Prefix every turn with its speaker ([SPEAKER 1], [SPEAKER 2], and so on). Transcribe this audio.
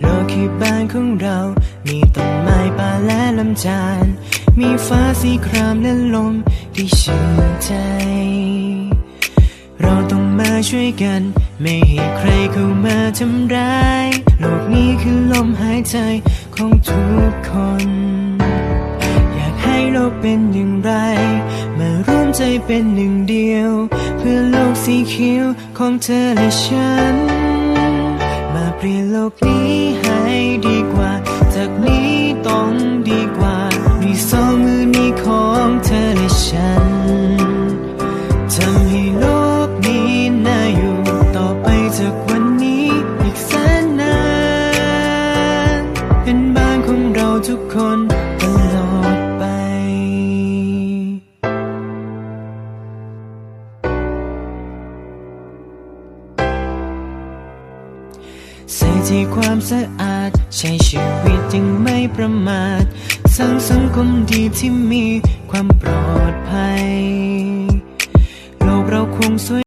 [SPEAKER 1] โลกคือบ้านของเรา มีต้นไม้ป่าและลำธารมีฟ้าสีครามและลมที่ชื่นใจ เราต้องมาช่วยกัน ไม่ให้ใครเข้ามาทำร้าย โลกนี้คือลมหายใจของทุกคน อยากให้โลกเป็นอย่างไร มาร่วมใจเป็นหนึ่งเดียว เพื่อโลกสีเขียวของเธอและฉัน มาเปลี่ยนโลกนี้ ให้ดีกว่า จากนี้ต้องดีกว่า มีสองมือนี้ของเธอและฉันทำให้โลกนี้น่าอยู่ ต่อไปจากวันนี้อีกแสนนาน เป็นบ้านของเราทุกคนตลอด ใส่ใจความสะอาด ใช้ชีวิตยังไม่ประมาทสร้างสังคมดีที่มีความปลอดภัย โลกเราคงสวย